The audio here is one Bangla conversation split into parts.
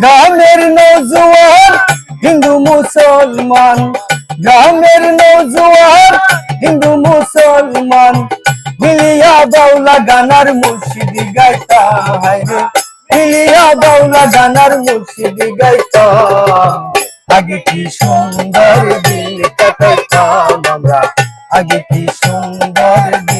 গ্রামের নৌজোয়ান হিন্দু মুসলমান। গ্রামের নৌজোয়ান হিন্দু মুসলমান। মিলিয়া বাউলা গানার মুর্শিদি গাইতাম হায়রে মিলিয়া বাউলা গানার মুর্শিদি গাইতাম আগে কি সুন্দর দিন কাটাইতাম আমরা। আগে কি সুন্দর দিন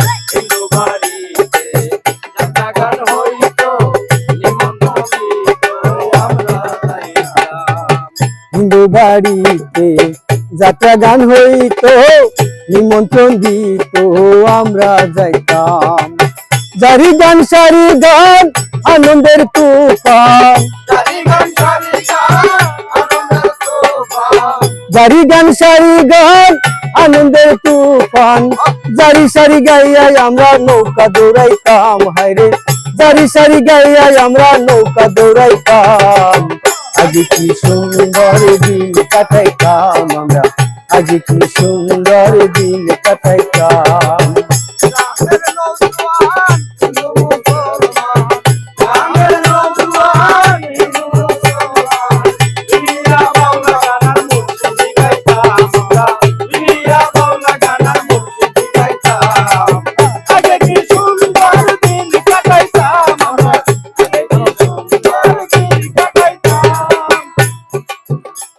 বাড়িতে যাত্রা গান হইতো নিমন্ত্রণ দিত আমরা যাইতাম। জারি গান সারি গান আনন্দের তুফান। জারি গান সারি গান, আনন্দের তুফান। জারি সারি গাইয়াই আমরা নৌকা দৌড়াইতাম। হায়রে জারি সারি গাইয়াই আমরা নৌকা দৌড়াইতাম। আগে কি সুন্দর দিন কাটাইতাম আমরা। আজ কি সুন্দর দিন কাটাইতাম।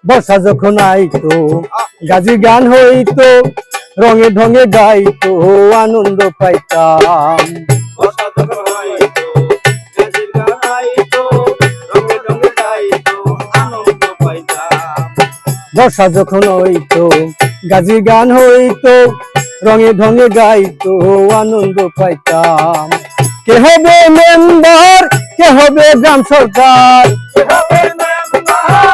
বর্ষা যখন আইতো গাজি গান হইতো রঙে ঢঙে গাইতো আনন্দ পাইতাম। বর্ষা যখন হইতো গাজি গান হইতো রঙে ঢঙে গাইতো আনন্দ পাইতাম। কে হবে মেম্বার কে হবে গ্রাম সরকার? মেম্বার,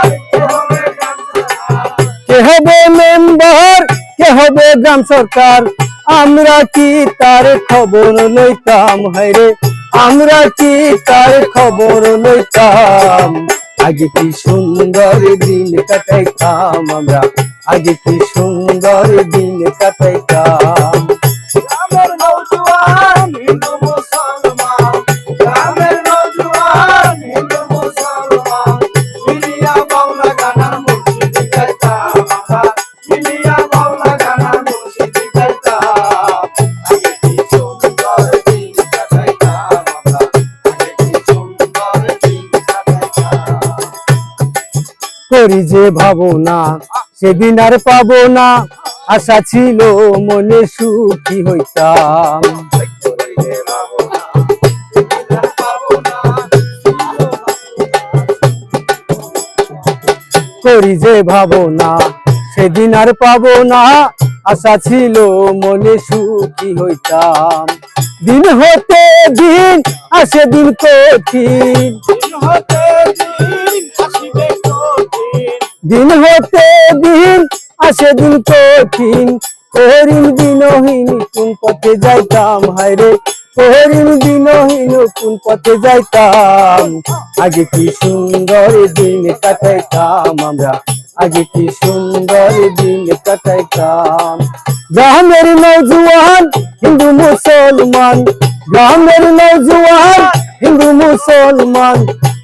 হবে মেম্বার, কে হবে গ্রাম সরকার? আমরা কি তার খবর লইতাম? হাইরে আমরা কি তার খবর লইতাম? আগে কি সুন্দর দিন কাটাইতাম আমরা আগে কি সুন্দর দিন কাটাইতাম? করি যে ভাবনা, সেদিন আর পাবো না। আশা ছিল মনে সুখী হইতাম। করি যে ভাবনা, সেদিন আর পাবো না। আশা ছিল মনে সুখী হইতাম। দিন হতে দিন, আসে দিন কঠিন। হতে দিন। দিন হতে দিন, আসে দিন কঠিন। করিম দিনহীন কোন পথে যাইতাম? হায়রে করিম দিনহীন কোন পথে যাইতাম? আগে কি সুন্দর দিন কাটাইতাম আমরা? আগে কি সুন্দর দিন কাটাইতাম? গ্রামের নৌজওয়ান হিন্দু মুসলমান। গ্রামের নৌজওয়ান হিন্দু মুসলমান।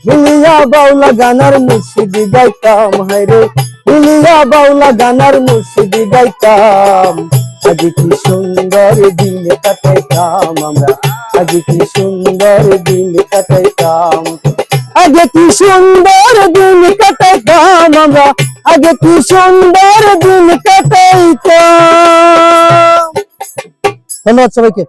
মিলিয়া বাউলা গানার মুর্শিদি গাইতাম, হায়রে। মিলিয়া বাউলা গানার মুর্শিদি গাইতাম। আগে কি সুন্দর দিন কাটাইতাম আমরা। আগে কি সুন্দর দিন কাটাইতাম। আগে কি সুন্দর দিন কাটাইতাম আমরা। আগে কি সুন্দর দিন কাটাইতাম। ধন্যবাদ সবাইকে।